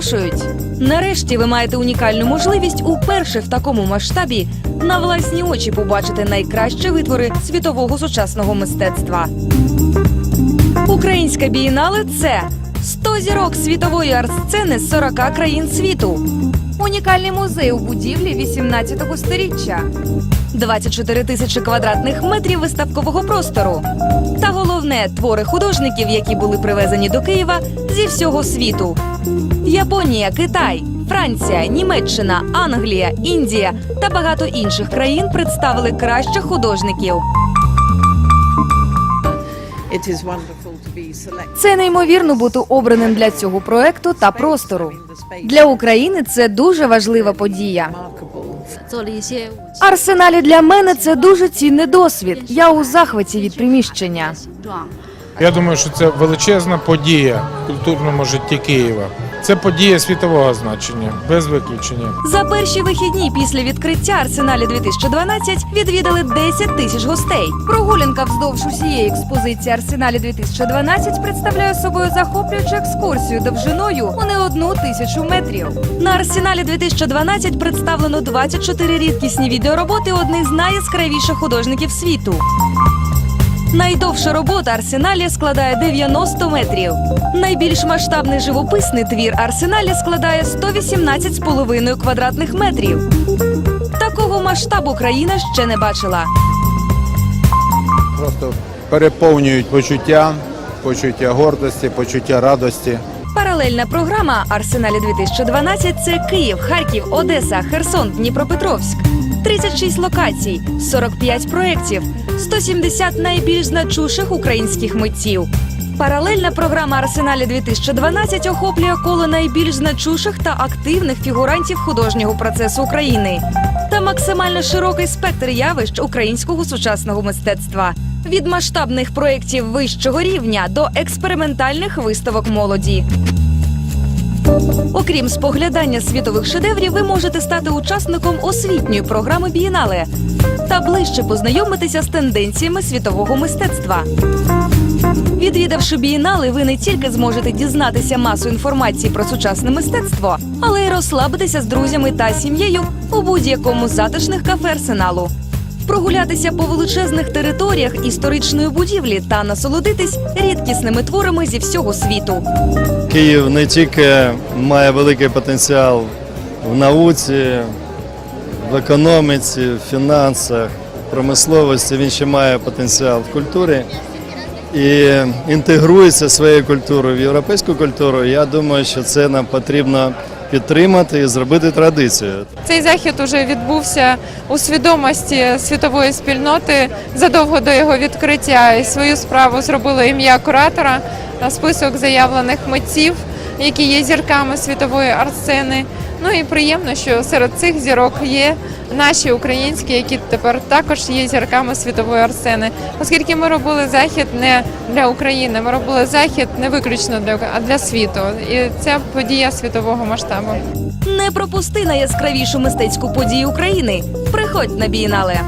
запрошують. Нарешті ви маєте унікальну можливість уперше в такому масштабі на власні очі побачити найкращі витвори світового сучасного мистецтва. Українська бієнале це 100 зірок світової арт-сцени з 40 країн світу. Унікальний музей у будівлі 18 сторіччя. 24 тисячі квадратних метрів виставкового простору. Та головне твори художників, які були привезені до Києва зі всього світу. Японія, Китай, Франція, Німеччина, Англія, Індія та багато інших країн представили кращих художників. Це неймовірно бути обраним для цього проекту та простору. Для України це дуже важлива подія. Арсеналі для мене це дуже цінний досвід. Я у захваті від приміщення. Я думаю, що це величезна подія в культурному житті Києва. Це подія світового значення, без виключення. За перші вихідні після відкриття Арсеналі 2012 відвідали 10 тисяч гостей. Прогулянка вздовж усієї експозиції Арсеналі 2012 представляє собою захоплюючу екскурсію довжиною у не одну тисячу метрів. На Арсеналі 2012 представлено 24 рідкісні відеороботи одних з найяскравіших художників світу. Найдовша робота Арсеналі складає 90 метрів. Найбільш масштабний живописний твір Арсеналі складає 118,5 квадратних метрів. Такого масштабу країна ще не бачила. просто переповнюють почуття, почуття гордості, почуття радості. Паралельна програма Арсеналі 2012 це Київ, Харків, Одеса, Херсон, Дніпропетровськ. 36 локацій, 45 проєктів, 170 найбільш значущих українських митців. Паралельна програма Арсеналі 2012 охоплює коло найбільш значущих та активних фігурантів художнього процесу України та максимально широкий спектр явищ українського сучасного мистецтва від масштабних проєктів вищого рівня до експериментальних виставок молоді. Окрім споглядання світових шедеврів, ви можете стати учасником освітньої програми Бієнале та ближче познайомитися з тенденціями світового мистецтва. Відвідавши бієнале, ви не тільки зможете дізнатися масу інформації про сучасне мистецтво, але й розслабитися з друзями та сім'єю у будь-якому з затишних кафе арсеналу. Прогулятися по величезних територіях історичної будівлі та насолодитись рідкісними творами зі всього світу. Київ не тільки має великий потенціал в науці, в економіці, в фінансах, промисловості, він ще має потенціал в культурі і інтегрується своєю культурою в європейську культуру. Я думаю, що це нам потрібно підтримати і зробити традицію. Цей захід уже відбувся у свідомості світової спільноти задовго до його відкриття. Свою справу зробило ім'я куратора, список заявлених митців, які є зірками світової арт-сцени. Ну і приємно, що серед цих зірок є наші українські, які тепер також є зірками світової арт-сцени. Оскільки ми робили захід не для України, ми робили захід не виключно для а для світу. І це подія світового масштабу. Не пропусти найяскравішу мистецьку подію України. Приходь на бієнале.